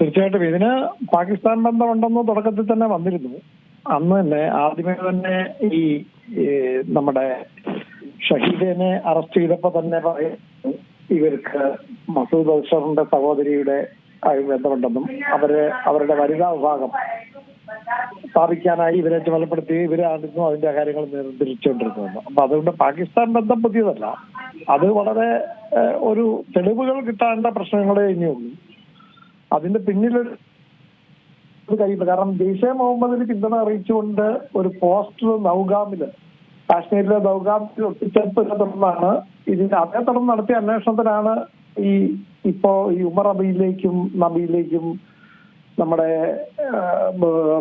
തീർച്ചയായിട്ടും. ഇതിന് പാകിസ്ഥാൻ ബന്ധമുണ്ടെന്ന് തുടക്കത്തിൽ തന്നെ വന്നിരുന്നു. അന്ന് തന്നെ ആദ്യമേ തന്നെ ഈ നമ്മുടെ ഷഹീദിനെ അറസ്റ്റ് ചെയ്തപ്പോ തന്നെ ഇവർക്ക് മസൂദ് അസറിന്റെ സഹോദരിയുടെ ബന്ധമുണ്ടെന്നും അവർ അവരുടെ വനിതാ വിഭാഗം സ്ഥാപിക്കാനായി ഇവരെ ചുമതലപ്പെടുത്തി ഇവരായിരുന്നു അതിന്റെ കാര്യങ്ങൾ നിയന്ത്രിച്ചുകൊണ്ടിരുന്നത് അപ്പൊ അതുകൊണ്ട് പാകിസ്ഥാൻ ബന്ധം പുതിയതല്ല. അത് വളരെ ഒരു തെളിവുകൾ കിട്ടാണ്ട പ്രശ്നങ്ങളെ ഇനിയുള്ളൂ. അതിന്റെ പിന്നിൽ കഴിയുന്നത് കാരണം ജെയ്ഷെ മുഹമ്മദിന് പിന്തുണ അറിയിച്ചുകൊണ്ട് ഒരു പോസ്റ്റർ നൗഗാമിൽ കാശ്മീരിലെ നൗഗാമിൽ ഒട്ടിച്ചേർത്തതിനെ തുടർന്നാണ് ഇതിന്റെ അതേ തുടർന്ന് നടത്തിയ അന്വേഷണത്തിലാണ് ഈ ഇപ്പോ ഈ ഉമർ അബിയിലേക്കും നബിയിലേക്കും നമ്മുടെ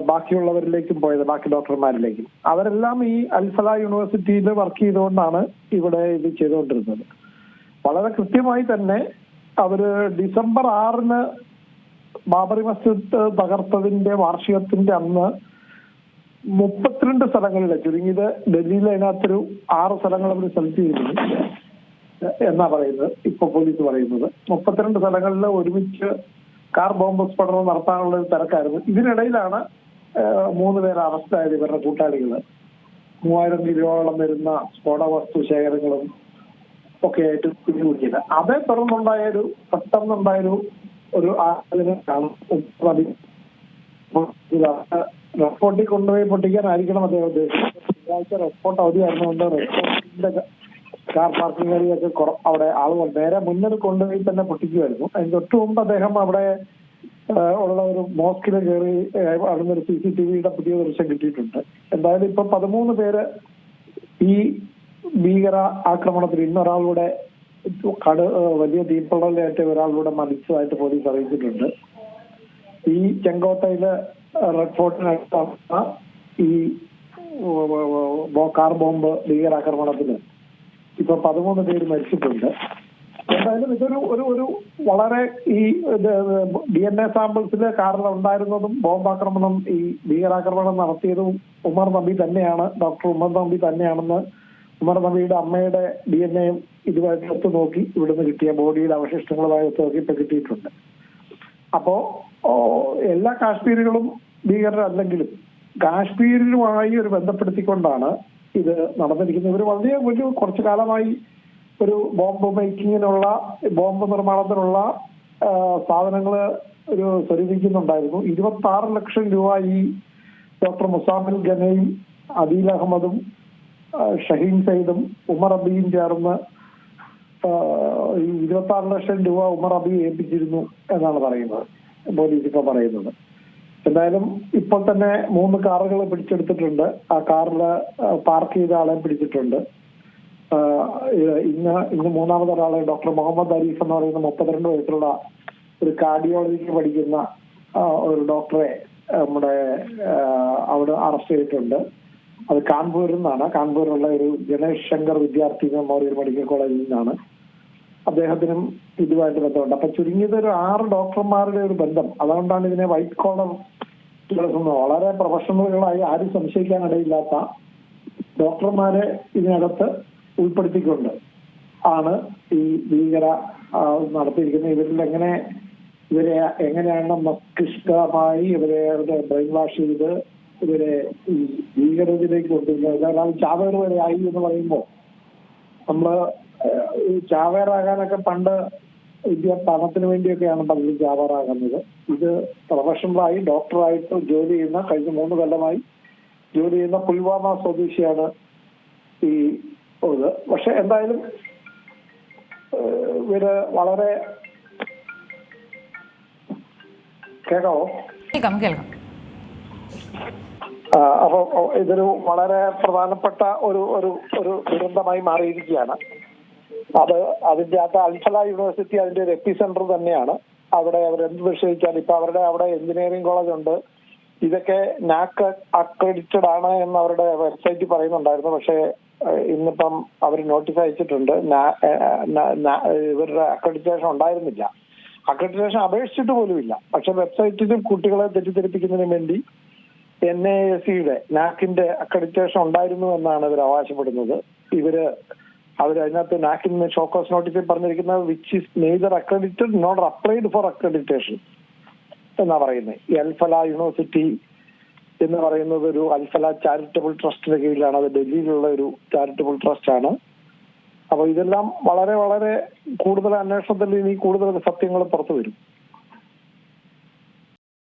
ബാക്കിയുള്ളവരിലേക്കും പോയത് ബാക്കി ഡോക്ടർമാരിലേക്കും. അവരെല്ലാം ഈ അൽഫല യൂണിവേഴ്സിറ്റിയിൽ വർക്ക് ചെയ്തുകൊണ്ടാണ് ഇവിടെ ഇത് ചെയ്തുകൊണ്ടിരുന്നത്. വളരെ കൃത്യമായി തന്നെ അവർ ഡിസംബർ ആറിന് ബാബറി മസ്ജിദ് തകർത്തതിന്റെ വാർഷികത്തിന്റെ അന്ന് മുപ്പത്തിരണ്ട് സ്ഥലങ്ങളിൽ ചുരുങ്ങിയത് ഡൽഹിയിൽ അതിനകത്തൊരു ആറ് സ്ഥലങ്ങൾ അവർ സെലക്ട് ചെയ്തിരുന്നു. എന്നാ പറയുന്നത്? ഇപ്പൊ പോലീസ് പറയുന്നത്. മുപ്പത്തിരണ്ട് സ്ഥലങ്ങളിൽ ഒരുമിച്ച് കാർ ബോംബ് സ്ഫോടനം നടത്താനുള്ള ഒരു തിരക്കായിരുന്നു. ഇതിനിടയിലാണ് മൂന്ന് പേർ അറസ്റ്റ് ആയത് ഇവരുടെ കൂട്ടാളികൾ മൂവായിരം കിലോളം വരുന്ന സ്ഫോടക വസ്തു ശേഖരങ്ങളും ഒക്കെ ആയിട്ട് പിടികൂടിയത്. അതേ തുടർന്നുണ്ടായ ഒരു പെട്ടെന്നുണ്ടായൊരു ഒരു റെസ്പോർട്ടിൽ കൊണ്ടുപോയി പൊട്ടിക്കാനായിരിക്കണം അദ്ദേഹം ഉദ്ദേശിച്ചത്. തിങ്കളാഴ്ച റെസ്പോർട്ട് അവധിയായിരുന്നുകൊണ്ട് റെസ്പോർട്ടിന്റെ കാർ പാർക്കിംഗ് ഏരിയൊക്കെ അവിടെ ആളുകൾ നേരെ മുന്നിൽ കൊണ്ടുപോയി തന്നെ പൊട്ടിക്കുമായിരുന്നു. അതിന് തൊട്ട് മുമ്പ് അദ്ദേഹം അവിടെ ഉള്ള ഒരു മോസ്കിൽ കയറി അവിടുന്ന് ഒരു സി സി ടി വിയുടെ പുതിയ ദൃശ്യം കിട്ടിയിട്ടുണ്ട്. എന്തായാലും ഇപ്പൊ പതിമൂന്ന് പേര് ഈ ഭീകര ആക്രമണത്തിൽ ഇന്നൊരാളുടെ കട വലിയ തീപ്പൊള്ളലേറ്റ ഒരാളിലൂടെ മരിച്ചതായിട്ട് പോലീസ് അറിയിച്ചിട്ടുണ്ട്. ഈ ചെങ്കോട്ടയിലെ റെഡ് ഫോർട്ടിനടുത്ത ഈ കാർ ബോംബ് ഭീകരാക്രമണത്തിന് ഇപ്പൊ പതിമൂന്ന് പേര് മരിച്ചിട്ടുണ്ട്. എന്തായാലും ഇതൊരു ഒരു ഒരു വളരെ ഈ ഡി എൻ എ സാമ്പിൾസിൽ കാരണം ഉണ്ടായിരുന്നതും ബോംബാക്രമണം ഈ ഭീകരാക്രമണം നടത്തിയതും ഉമർ നബി തന്നെയാണ് ഡോക്ടർ ഉമർ നബി തന്നെയാണെന്ന് നബിയുടെ അമ്മയുടെ ഡി എൻ എയും ഇതുമായിട്ട് ഒത്തു നോക്കി ഇവിടുന്ന് കിട്ടിയ ബോഡിയുടെ അവശിഷ്ടങ്ങളുമായി ഒത്തു നോക്കി ഇപ്പൊ കിട്ടിയിട്ടുണ്ട്. അപ്പോ എല്ലാ കാശ്മീരുകളും ഭീകരരല്ലെങ്കിലും കാശ്മീരിലുമായി ഒരു ബന്ധപ്പെടുത്തിക്കൊണ്ടാണ് ഇത് നടന്നിരിക്കുന്നത്. ഇവർ വളരെ വലിയ കുറച്ചു കാലമായി ഒരു ബോംബ് മേക്കിങ്ങിനുള്ള ബോംബ് നിർമ്മാണത്തിനുള്ള സാധനങ്ങൾ ഒരു സ്വരൂപിക്കുന്നുണ്ടായിരുന്നു. ഇരുപത്തി ആറ് ലക്ഷം രൂപ ഈ ഡോക്ടർ മുസാമിൽ ഗനയും അദീൽ അഹമ്മദും ഷഹീൻ സയ്യിദും ഉമർ അബിയും ചേർന്ന് ഇരുപത്തി ആറ് ലക്ഷം രൂപ ഉമർ അബി ഏൽപ്പിച്ചിരുന്നു എന്നാണ് പറയുന്നത് പോലീസ് ഇപ്പൊ പറയുന്നത്. എന്തായാലും ഇപ്പോൾ തന്നെ മൂന്ന് കാറുകൾ പിടിച്ചെടുത്തിട്ടുണ്ട്. ആ കാറിൽ പാർക്ക് ചെയ്ത ആളെ പിടിച്ചിട്ടുണ്ട്. ഇന്ന് ഇന്ന് മൂന്നാമത് ഒരാളെ ഡോക്ടർ മുഹമ്മദ് അരീഫ് എന്ന് പറയുന്ന മുപ്പത്തിരണ്ട് വയസ്സുള്ള ഒരു കാർഡിയോളജിക്ക് പഠിക്കുന്ന ഒരു ഡോക്ടറെ നമ്മുടെ അവിടെ അറസ്റ്റ് ചെയ്തിട്ടുണ്ട്. അത് കാൺപൂരിൽ നിന്നാണ്. കാൺപൂരിലുള്ള ഒരു ഗണേഷ് ശങ്കർ വിദ്യാർത്ഥി മെമ്മോറിയൽ മെഡിക്കൽ കോളേജിൽ നിന്നാണ്. അദ്ദേഹത്തിനും ഇതുമായിട്ട് ബന്ധമുണ്ട്. അപ്പൊ ചുരുങ്ങിയത് ഒരു ആറ് ഡോക്ടർമാരുടെ ഒരു ബന്ധം. അതുകൊണ്ടാണ് ഇതിനെ വൈറ്റ് കോളർ വളരെ പ്രൊഫഷണലുകളായി ആരും സംശയിക്കാനിടയില്ലാത്ത ഡോക്ടർമാരെ ഇതിനകത്ത് ഉൾപ്പെടുത്തിക്കൊണ്ട് ആണ് ഈ ഭീകര നടത്തിയിരിക്കുന്നത്. ഇവരിൽ എങ്ങനെ ഇവരെ എങ്ങനെയാണ് മസ്തിഷ്കമായി ഇവരെ ബ്രെയിൻ വാഷ് ചെയ്ത് ഇവരെ ഈ ഭീകരതയിലേക്ക് കൊണ്ടുവരുന്നത്. കാരണം ചാവേർ വരെ ആയി എന്ന് പറയുമ്പോൾ നമ്മൾ ചാവേറാകാനൊക്കെ പണ്ട് വിദ്യ പണത്തിന് വേണ്ടിയൊക്കെയാണ് പലരും ചാവേറാകുന്നത്. ഇത് പ്രൊഫഷണലായി ഡോക്ടറായിട്ട് ജോലി ചെയ്യുന്ന കഴിഞ്ഞ മൂന്ന് കൊല്ലമായി ജോലി ചെയ്യുന്ന പുൽവാമ സ്വദേശിയാണ് ഈ ഇത് പക്ഷെ എന്തായാലും ഇവർ വളരെ കേൾക്കാവോ കേൾക്കാം കേൾക്കാം. ആ, അപ്പൊ ഇതൊരു വളരെ പ്രധാനപ്പെട്ട ഒരു ഒരു ഒരു ദുരന്തമായി മാറിയിരിക്കുകയാണ്. അത് അതിന്റെ അകത്ത് അൽഫല യൂണിവേഴ്സിറ്റി അതിന്റെ ഒരു എപ്പി സെന്റർ തന്നെയാണ്. അവിടെ അവർ എന്ത് നിശ്ചയിച്ചാൽ ഇപ്പൊ അവരുടെ അവിടെ എഞ്ചിനീയറിംഗ് കോളേജ് ഉണ്ട് ഇതൊക്കെ നാക്ക് അക്രഡിറ്റഡ് ആണ് എന്ന് അവരുടെ വെബ്സൈറ്റിൽ പറയുന്നുണ്ടായിരുന്നു. പക്ഷേ ഇന്നിപ്പം അവർ നോട്ടീസ് അയച്ചിട്ടുണ്ട്. ഇവരുടെ അക്രഡിറ്റേഷൻ ഉണ്ടായിരുന്നില്ല. അക്രഡിറ്റേഷൻ അപേക്ഷിച്ചിട്ട് പോലുമില്ല. പക്ഷെ വെബ്സൈറ്റിൽ കുട്ടികളെ തെറ്റിദ്ധരിപ്പിക്കുന്നതിന് വേണ്ടി എൻ എ എസ് സിയുടെ നാക്കിന്റെ അക്രഡിറ്റേഷൻ ഉണ്ടായിരുന്നു എന്നാണ് ഇവർ അവകാശപ്പെടുന്നത്. ഇവർ അവർ അതിനകത്ത് നിന്ന് ഷോക്കോസ് നോട്ടീസിൽ പറഞ്ഞിരിക്കുന്നത് which is neither accredited not applied for accreditation എന്നാ പറയുന്നത് അൽഫല യൂണിവേഴ്സിറ്റി എന്ന് പറയുന്നത് ഒരു അൽഫല ചാരിറ്റബിൾ ട്രസ്റ്റിന്റെ കീഴിലാണ്. അത് ഡൽഹിയിലുള്ള ഒരു ചാരിറ്റബിൾ ട്രസ്റ്റ് ആണ്. അപ്പൊ ഇതെല്ലാം വളരെ വളരെ കൂടുതൽ അന്വേഷണത്തിൽ ഇനി കൂടുതൽ സത്യങ്ങൾ പുറത്തു വരും.